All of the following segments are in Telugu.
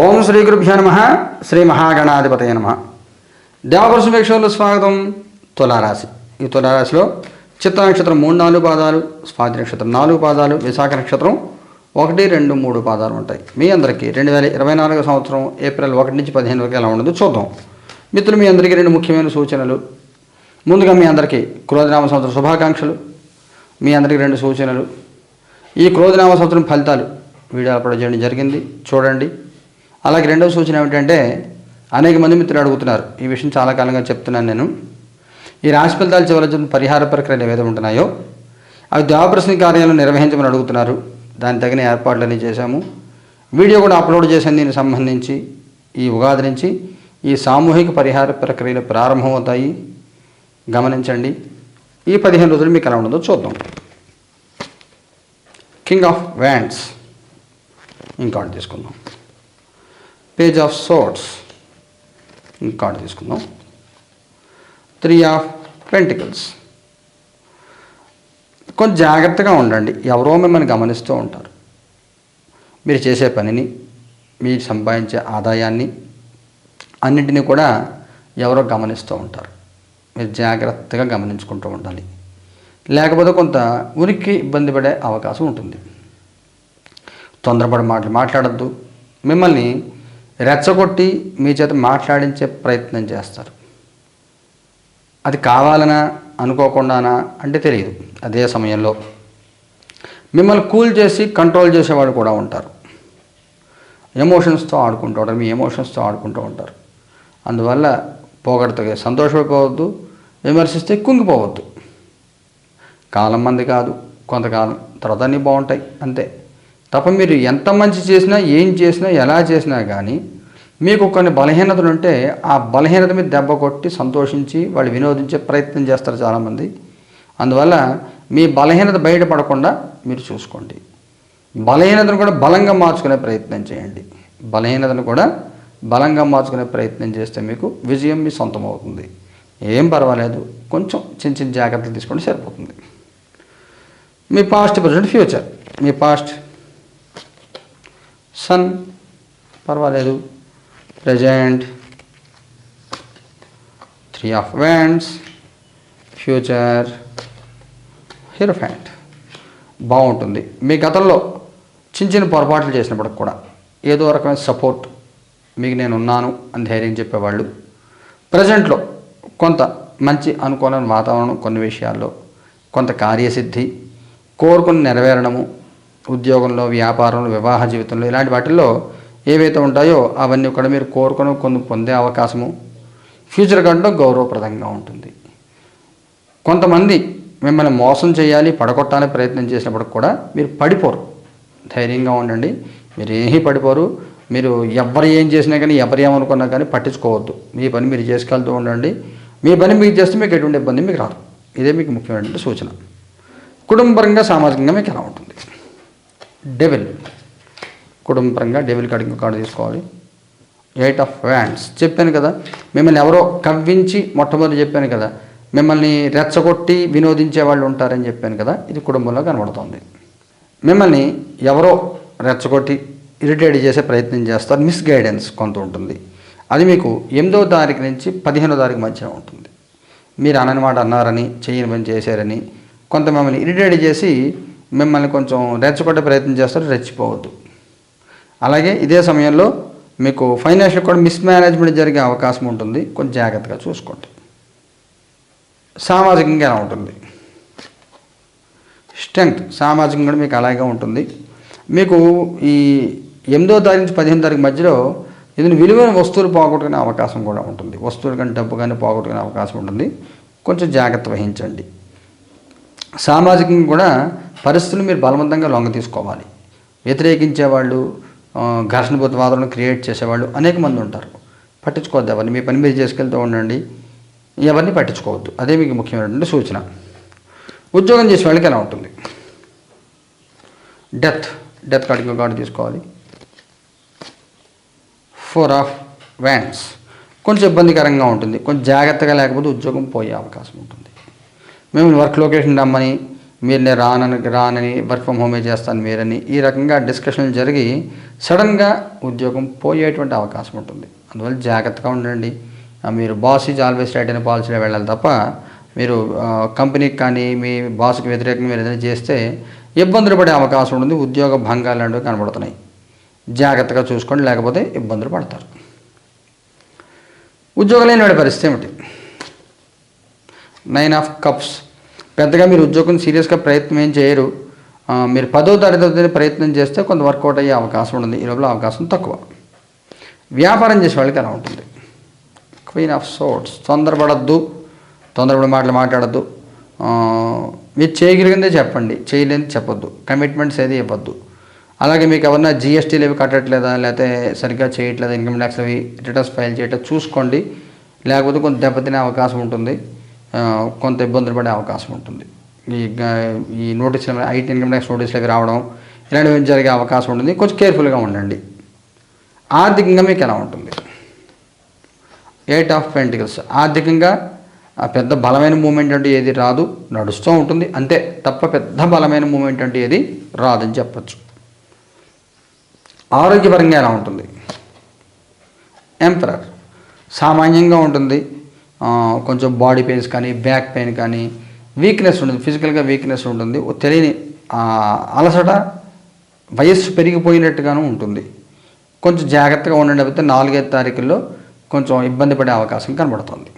ఓం శ్రీ గురుభ్యో నమ. శ్రీ మహాగణాధిపతయ నమ. దేవపరుష స్వాగతం తులారాశి. ఈ తులారాశిలో చిత్త నక్షత్రం మూడు నాలుగు పాదాలు స్వాతి నక్షత్రం నాలుగు పాదాలు విశాఖ నక్షత్రం ఒకటి రెండు మూడు పాదాలు ఉంటాయి. మీ అందరికీ రెండు వేల ఇరవై నాలుగు సంవత్సరం ఏప్రిల్ ఒకటి నుంచి పదిహేను వరకు ఎలా ఉండదు చూద్దాం. మిత్రులు మీ అందరికీ రెండు ముఖ్యమైన సూచనలు. ముందుగా మీ అందరికీ క్రోధనామ సంవత్సరం శుభాకాంక్షలు. మీ అందరికీ రెండు సూచనలు. ఈ క్రోధనామ సంవత్సరం ఫలితాలు వీడియో అప్లోడ్ చేయడం జరిగింది. చూడండి. అలాగే రెండవ సూచన ఏమిటంటే అనేక మంది మిత్రులు అడుగుతున్నారు. ఈ విషయం చాలా కాలంగా చెప్తున్నాను నేను. ఈ రాశి ఫలితాలు చివరి పరిహార ప్రక్రియలు ఏవైతే ఉంటున్నాయో అవి దేవప్రశ్న కార్యాలను నిర్వహించమని అడుగుతున్నారు. దానికి తగిన ఏర్పాట్లన్నీ చేశాము. వీడియో కూడా అప్లోడ్ చేశాను దీనికి సంబంధించి. ఈ ఉగాది నుంచి ఈ సామూహిక పరిహార ప్రక్రియలు ప్రారంభమవుతాయి. గమనించండి. ఈ పదిహేను రోజులు మీకు ఎలా ఉండదో చూద్దాం. కింగ్ ఆఫ్ వ్యాండ్స్ ఇంకోటి తీసుకుందాం. పేజ్ ఆఫ్ సోర్ట్స్ కార్డు తీసుకుందాం. త్రీ ఆఫ్ పెంటికల్స్ కొంచెం జాగ్రత్తగా ఉండండి. ఎవరో మిమ్మల్ని గమనిస్తూ ఉంటారు. మీరు చేసే పనిని మీరు సంపాదించే ఆదాయాన్ని అన్నింటినీ కూడా ఎవరో గమనిస్తూ ఉంటారు. మీరు జాగ్రత్తగా గమనించుకుంటూ ఉండాలి. లేకపోతే కొంత ఉనికి ఇబ్బంది పడే అవకాశం ఉంటుంది. తొందరపడి మాటలు మాట్లాడద్దు. మిమ్మల్ని రెచ్చగొట్టి మీ చేత మాట్లాడించే ప్రయత్నం చేస్తారు. అది కావాలనా అనుకోకుండానా అంటే తెలియదు. అదే సమయంలో మిమ్మల్ని కూల్ చేసి కంట్రోల్ చేసేవాడు కూడా ఉంటారు. ఎమోషన్స్తో ఆడుకుంటూ ఉంటారు. మీ ఎమోషన్స్తో ఆడుకుంటూ ఉంటారు. అందువల్ల పోగొడతగా సంతోషపడిపోవద్దు విమర్శిస్తే కుంగిపోవద్దు. కాలం మంది కాదు. కొంతకాలం తర్వాత అన్నీ బాగుంటాయి. అంతే. తప్ప మీరు ఎంత మంచి చేసినా ఏం చేసినా ఎలా చేసినా కానీ మీకు కొన్ని బలహీనతలు ఉంటే ఆ బలహీనత మీద దెబ్బ కొట్టి సంతోషించి వాళ్ళు వినోదించే ప్రయత్నం చేస్తారు చాలామంది. అందువల్ల మీ బలహీనత బయటపడకుండా మీరు చూసుకోండి. బలహీనతను కూడా బలంగా మార్చుకునే ప్రయత్నం చేయండి. బలహీనతను కూడా బలంగా మార్చుకునే ప్రయత్నం చేస్తే మీకు విజయం మీ సొంతం అవుతుంది. ఏం పర్వాలేదు. కొంచెం చిన్న చిన్న జాగ్రత్తలు తీసుకుంటే సరిపోతుంది. మీ పాస్ట్ ప్రజెంట్ ఫ్యూచర్. మీ పాస్ట్ సన్ పర్వాలేదు. Present three of wands future hierophant బాగుంటుంది. మీ గతంలో చిన్న చిన్న పొరపాట్లు చేసినప్పటికి కూడా ఏదో రకమైన సపోర్ట్ మీకు నేను ఉన్నాను అని ధైర్యం చెప్పేవాళ్ళు. ప్రజెంట్లో కొంత మంచి అనుకూలమైన వాతావరణం కొన్ని విషయాల్లో కొంత కార్యసిద్ధి కోరుకుని నెరవేరడము ఉద్యోగంలో వ్యాపారంలో వివాహ జీవితంలో ఇలాంటి వాటిల్లో ఏవైతే ఉంటాయో అవన్నీ కూడా మీరు కోరుకొని కొన్ని పొందే అవకాశము. ఫ్యూచర్ కంటే గౌరవప్రదంగా ఉంటుంది. కొంతమంది మిమ్మల్ని మోసం చేయాలి పడగొట్టాలని ప్రయత్నం చేసినప్పుడు కూడా మీరు పడిపోరు. ధైర్యంగా ఉండండి. మీరు ఏమీ పడిపోరు. మీరు ఎవరు ఏం చేసినా కానీ ఎవరు ఏమనుకున్నా కానీ పట్టించుకోవద్దు. మీ పని మీరు చేసుకెళ్తూ ఉండండి. మీ పని మీకు చేస్తే మీకు ఎటువంటి ఇబ్బంది మీకు రాదు. ఇదే మీకు ముఖ్యమైన సూచన. కుటుంబపరంగా సామాజికంగా మీకు ఎలా ఉంటుంది? డెవిల్ కుటుంబ పరంగా డెవిల్ కార్డు ఇంకో కార్డు తీసుకోవాలి. ఎయిట్ ఆఫ్ వ్యాండ్స్ చెప్పాను కదా మిమ్మల్ని ఎవరో కవ్వించి మొట్టమొదటి చెప్పాను కదా మిమ్మల్ని రెచ్చగొట్టి వినోదించే వాళ్ళు ఉంటారని చెప్పాను కదా ఇది కుటుంబంలో కనబడుతుంది. మిమ్మల్ని ఎవరో రెచ్చగొట్టి ఇరిటేట్ చేసే ప్రయత్నం చేస్తారు మిస్ గైడెన్స్ కొంత ఉంటుంది. అది మీకు ఎనిమిదవ తారీఖు నుంచి పదిహేనో తారీఖు మధ్య ఉంటుంది. మీరు అనని మాట అన్నారని చేయని పని చేశారని కొంత మిమ్మల్ని ఇరిటేట్ చేసి మిమ్మల్ని కొంచెం రెచ్చగొట్టే ప్రయత్నం చేస్తారు రెచ్చిపోవద్దు. అలాగే ఇదే సమయంలో మీకు ఫైనాన్షియల్ కూడా మిస్ మేనేజ్మెంట్ జరిగే అవకాశం ఉంటుంది. కొంచెం జాగ్రత్తగా చూసుకోండి. సామాజికంగా ఎలా ఉంటుంది? స్ట్రెంగ్త్ సామాజికంగా కూడా మీకు అలాగే ఉంటుంది. మీకు ఈ ఎనిమిదో తారీఖు నుంచి పదిహేను తారీఖు మధ్యలో ఏదైనా విలువైన వస్తువులు పోగొట్టుకునే అవకాశం కూడా ఉంటుంది. వస్తువులు కానీ డబ్బు కానీ పోగొట్టుకునే అవకాశం ఉంటుంది. కొంచెం జాగ్రత్త వహించండి. సామాజికంగా కూడా పరిస్థితులు మీరు బలవంతంగా లొంగ తీసుకోవాలి. వ్యతిరేకించే వాళ్ళు ఘర్షణభూత వాదనలు క్రియేట్ చేసేవాళ్ళు అనేక మంది ఉంటారు. పట్టించుకోవద్దు ఎవరిని మీ పని మీరు చేసుకెళ్తూ ఉండండి. ఎవరిని పట్టించుకోవద్దు. అదే మీకు ముఖ్యమైనటువంటి సూచన. ఉద్యోగం చేసే వాళ్ళకి ఎలా ఉంటుంది? డెత్. డెత్ కార్డుకి కార్డు తీసుకోవాలి. Four of wands. కొంచెం ఇబ్బందికరంగా ఉంటుంది. కొంచెం జాగ్రత్తగా లేకపోతే ఉద్యోగం పోయే అవకాశం ఉంటుంది. మేము వర్క్ లొకేషన్ రమ్మని మీరు నేను రానని రానని వర్క్ ఫ్రమ్ హోమే చేస్తాను మీరని ఈ రకంగా డిస్కషన్లు జరిగి సడన్గా ఉద్యోగం పోయేటువంటి అవకాశం ఉంటుంది. అందువల్ల జాగ్రత్తగా ఉండండి. మీరు బాస్ ఈజ్ ఆల్వేస్ రైట్ అనే పాలసీలో వెళ్ళాలి తప్ప మీరు కంపెనీకి కానీ మీ బాస్కి వ్యతిరేకంగా మీరు ఏదైనా చేస్తే ఇబ్బందులు పడే అవకాశం ఉంటుంది. ఉద్యోగ భంగాలు లాంటివి కనబడుతున్నాయి. జాగ్రత్తగా చూసుకోండి. లేకపోతే ఇబ్బందులు పడతారు. ఉద్యోగం లేని పరిస్థితి ఏమిటి? నైన్ ఆఫ్ కప్స్ పెద్దగా మీరు ఉద్యోగం సీరియస్గా ప్రయత్నం ఏం చేయరు. మీరు పదో తరగతి ప్రయత్నం చేస్తే కొంత వర్కౌట్ అయ్యే అవకాశం ఉంటుంది. ఈ లోపల అవకాశం తక్కువ. వ్యాపారం చేసే వాళ్ళకి అలా ఉంటుంది. క్వీన్ ఆఫ్ సోట్స్ తొందరపడద్దు. తొందరపడి మాటలు మాట్లాడద్దు. మీరు చేయగలిగిందే చెప్పండి. చేయలేని చెప్పొద్దు. కమిట్మెంట్స్ ఏది ఇవ్వద్దు. అలాగే మీకు ఎవరన్నా జిఎస్టీలు ఇవి కట్టట్లేదా? లేకపోతే సరిగ్గా చేయట్లేదా? ఇన్కమ్ ట్యాక్స్ అవి రిటర్న్స్ ఫైల్ చేయటం చూసుకోండి. లేకపోతే కొంత దెబ్బతినే అవకాశం ఉంటుంది. కొంత ఇబ్బందులు పడే అవకాశం ఉంటుంది. ఈ ఈ నోటీసులు ఐటీ ఇన్కమ్ ట్యాక్స్ నోటీసులకి రావడం ఇలాంటివి జరిగే అవకాశం ఉంటుంది. కొంచెం కేర్ఫుల్గా ఉండండి. ఆర్థికంగా మీకు ఎలా ఉంటుంది? ఎయిట్ ఆఫ్ పెంటికల్స్ ఆర్థికంగా పెద్ద బలమైన మూమెంట్ అంటే ఏది రాదు నడుస్తూ ఉంటుంది. అంతే తప్ప పెద్ద బలమైన మూమెంట్ అంటే ఏది రాదని చెప్పచ్చు. ఆరోగ్యపరంగా ఎలా ఉంటుంది? ఎంపరర్ సామాన్యంగా ఉంటుంది. కొంచెం బాడీ పెయిన్స్ కానీ బ్యాక్ పెయిన్ కానీ వీక్నెస్ ఉంటుంది ఫిజికల్గా వీక్నెస్ ఉంటుంది. ఓ తెలియని అలసట వయస్సు పెరిగిపోయినట్టుగాను ఉంటుంది. కొంచెం జాగ్రత్తగా ఉండండి అయితే నాలుగైదు తారీఖుల్లో కొంచెం ఇబ్బంది పడే అవకాశం కనబడుతుంది.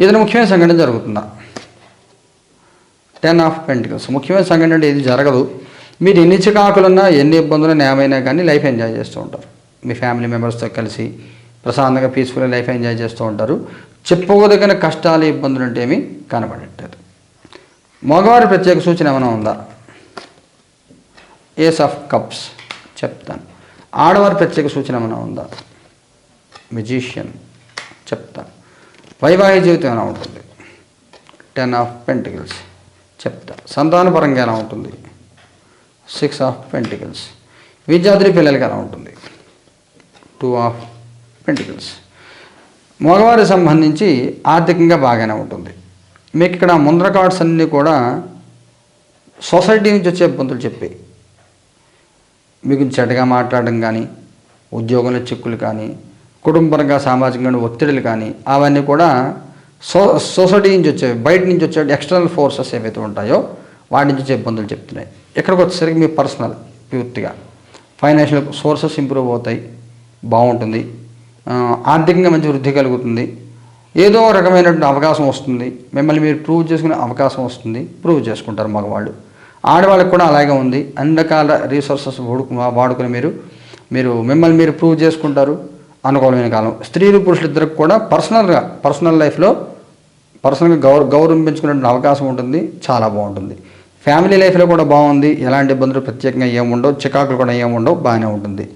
ఏదైనా ముఖ్యమైన సంఘటన జరుగుతుందా? Ten of pentacles. ముఖ్యమైన సంఘటన అంటే ఇది జరగదు. మీరు ఎన్ని చికాకులున్నా ఎన్ని ఇబ్బందులు నేమైనా కానీ లైఫ్ ఎంజాయ్ చేస్తూ ఉంటారు. మీ ఫ్యామిలీ మెంబర్స్తో కలిసి ప్రశాంతంగా పీస్ఫుల్గా లైఫ్ ఎంజాయ్ చేస్తూ ఉంటారు. చెప్పుకోదగిన కష్టాలు ఇబ్బందులు అంటే ఏమీ కనబడట్లేదు. మగవారి ప్రత్యేక సూచన ఏమైనా ఉందా? ఏస్ ఆఫ్ కప్స్ చెప్తాను. ఆడవారి ప్రత్యేక సూచన ఏమైనా ఉందా? మ్యూజిషియన్ చెప్తాను. వైవాహిక జీవితం ఎలా ఉంటుంది? టెన్ ఆఫ్ పెంటికల్స్ చెప్తా సంతానపరంగా ఎలా ఉంటుంది? సిక్స్ ఆఫ్ పెంటికల్స్ విద్యార్థి పిల్లలకి ఎలా ఉంటుంది? టూ ఆఫ్ పెంటికల్స్ మగవారికి సంబంధించి ఆర్థికంగా బాగానే ఉంటుంది. మీకు ఇక్కడ ముందర కార్డ్స్ అన్నీ కూడా సొసైటీ నుంచి వచ్చే ఇబ్బందులు చెప్పి. మీకు చెడ్డగా మాట్లాడడం కానీ ఉద్యోగంలో చిక్కులు కానీ కుటుంబపరంగా సామాజికంగా ఒత్తిడులు కానీ అవన్నీ కూడా సో సొసైటీ నుంచి వచ్చేవి బయట నుంచి వచ్చే ఎక్స్టర్నల్ ఫోర్సెస్ ఏవైతే ఉంటాయో వాటి నుంచి వచ్చే ఇబ్బందులు చెప్తున్నాయి. ఇక్కడికి వచ్చేసరికి మీ పర్సనల్ పూర్తిగా. ఫైనాన్షియల్ సోర్సెస్ ఇంప్రూవ్ అవుతాయి. బాగుంటుంది. ఆర్థికంగా మంచి వృద్ధి కలుగుతుంది. ఏదో రకమైనటువంటి అవకాశం వస్తుంది. మిమ్మల్ని మీరు ప్రూవ్ చేసుకునే అవకాశం వస్తుంది. ప్రూవ్ చేసుకుంటారు మగవాళ్ళు. ఆడవాళ్ళకి కూడా అలాగే ఉంది. అన్ని రకాల రీసోర్సెస్ వాడుకుని మీరు మీరు మిమ్మల్ని మీరు ప్రూవ్ చేసుకుంటారు. అనుకూలమైన కాలం. స్త్రీలు పురుషులు ఇద్దరికి కూడా పర్సనల్గా పర్సనల్ లైఫ్లో పర్సనల్గా గౌరవ గౌరవం పెంచుకునే అవకాశం ఉంటుంది. చాలా బాగుంటుంది. ఫ్యామిలీ లైఫ్లో కూడా బాగుంది. ఎలాంటి ఇబ్బందులు ప్రత్యేకంగా ఏముండవు. చికాకులు కూడా ఏముండవు. బాగానే ఉంటుంది.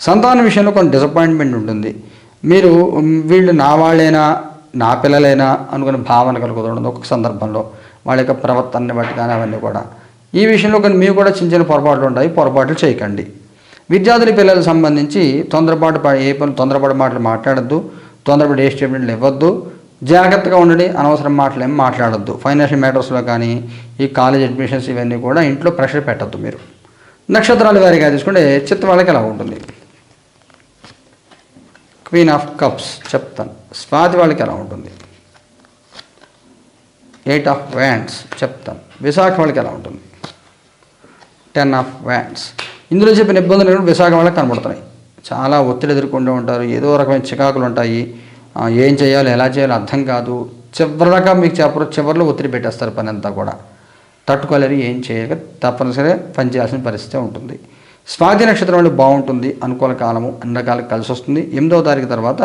సంతానం విషయంలో కొంచెం డిసప్పాయింట్మెంట్ ఉంటుంది. మీరు వీళ్ళు నా వాళ్ళైనా నా పిల్లలైనా అనుకునే భావన కలుగుతుంది ఒక్కొక్క సందర్భంలో. వాళ్ళ యొక్క ప్రవర్తనని బట్టి కానీ అవన్నీ కూడా. ఈ విషయంలో కొన్ని మీకు కూడా చిన్న చిన్న పొరపాట్లు ఉంటాయి. పొరపాట్లు చేయకండి. విద్యార్థుల పిల్లలకు సంబంధించి తొందరపాటు ఏ పని తొందరపాటు మాటలు మాట్లాడద్దు. తొందరపాటు ఏ స్టేట్మెంట్లు ఇవ్వద్దు. జాగ్రత్తగా ఉండండి. అనవసరం మాటలు ఏం మాట్లాడద్దు. ఫైనాన్షియల్ మ్యాటర్స్లో కానీ ఈ కాలేజ్ అడ్మిషన్స్ ఇవన్నీ కూడా ఇంట్లో ప్రెషర్ పెట్టద్దు మీరు. నక్షత్రాల వారిగా తీసుకుంటే చిత్త వాళ్ళకి ఎలా ఉంటుంది? క్వీన్ ఆఫ్ కప్స్ చెప్తాను. స్వాతి వాళ్ళకి ఎలా ఉంటుంది. ఎయిట్ ఆఫ్ వ్యాండ్స్ చెప్తాను. విశాఖ వాళ్ళకి ఎలా ఉంటుంది. Ten of wands. ఇందులో చెప్పిన ఇబ్బందులు విశాఖ వాళ్ళకి కనబడుతున్నాయి. చాలా ఒత్తిడి ఎదుర్కొంటూ ఉంటారు. ఏదో రకమైన చికాకులు ఉంటాయి. ఏం చేయాలో ఎలా చేయాలో అర్థం కాదు. చివరిదాకా మీకు చెప్పరు చివరిలో ఒత్తిడి పెట్టేస్తారు పని అంతా కూడా. తట్టుకోలేరు ఏం చేయక తప్పనిసరిగా పనిచేయాల్సిన పరిస్థితి ఉంటుంది. స్వాతి నక్షత్రం వాళ్ళు బాగుంటుంది అనుకూల కాలము అన్ని రకాలకు కలిసి వస్తుంది. ఎనిమిదవ తారీఖు తర్వాత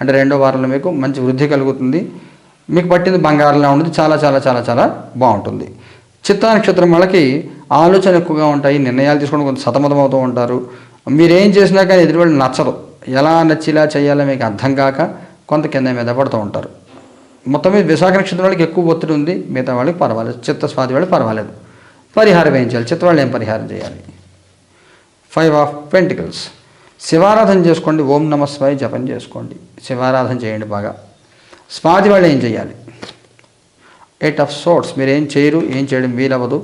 అంటే రెండో వారంలో మీకు మంచి వృద్ధి కలుగుతుంది. మీకు పట్టింది బంగారంలా ఉంటుంది చాలా చాలా చాలా చాలా బాగుంటుంది. చిత్తా నక్షత్రం వాళ్ళకి ఆలోచన ఎక్కువగా ఉంటాయి నిర్ణయాలు తీసుకోవడం కొంత సతమతం అవుతూ ఉంటారు. మీరేం చేసినా కానీ ఎదురువాళ్ళు నచ్చరు. ఎలా నచ్చిలా చేయాలో మీకు అర్థం కాక కొంత కింద మీద పడుతూ ఉంటారు. మొత్తం మీద విశాఖ నక్షత్రం వాళ్ళకి ఎక్కువ ఒత్తిడి ఉంది మిగతా వాళ్ళకి పర్వాలేదు చిత్త స్వాతి వాళ్ళకి పర్వాలేదు. పరిహారం ఏం చేయాలి? చిత్త వాళ్ళు ఏం పరిహారం చేయాలి? Five of pentacles. శివారాధన చేసుకోండి ఓం నమ జపం చేసుకోండి. శివారాధన చేయండి బాగా. స్వాతి వాళ్ళు ఏం చేయాలి? ఎయిట్ ఆఫ్ సోర్ట్స్ మీరు ఏం చేయరు ఏం చేయడం వీలవ్వదు.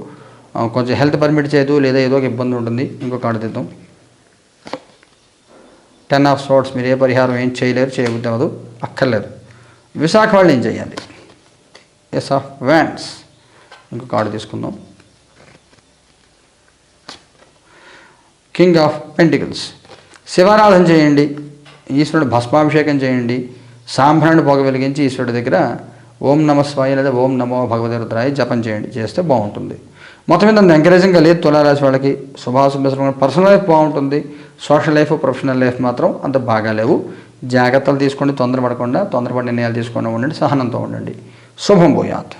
కొంచెం హెల్త్ పర్మిట్ చేయదు లేదా ఏదో ఒక ఇబ్బంది ఉంటుంది. ఇంకో కార్డు తీద్దాం. టెన్ ఆఫ్ సోర్ట్స్ మీరు ఏ పరిహారం ఏం చేయలేరు చేయబుద్ధి అక్కర్లేదు. విశాఖ వాళ్ళు ఏం చేయాలి? ఎస్ ఆఫ్ వ్యాండ్స్ ఇంకో కార్డు తీసుకుందాం. King of pentacles. శివారాధన చేయండి ఈశ్వరుడు భస్మాభిషేకం చేయండి సాంబ్రాన్ని పొగ వెలిగించి ఈశ్వరుడి దగ్గర ఓం నమ స్వాయ లేదా ఓం నమో భగవద్రాయ జపం చేయండి చేస్తే బాగుంటుంది. మొత్తం మీద అంత ఎంకరేజింగ్గా లేదు తులారాశి వాళ్ళకి. శుభాశుభ పర్సనల్ లైఫ్ బాగుంటుంది. సోషల్ లైఫ్ ప్రొఫెషనల్ లైఫ్ మాత్రం అంత బాగా లేవు. జాగ్రత్తలు తీసుకోండి తొందరపడకుండా తొందరపడి నిర్ణయాలు తీసుకొని ఉండండి సహనంతో ఉండండి. శుభం పోయాత్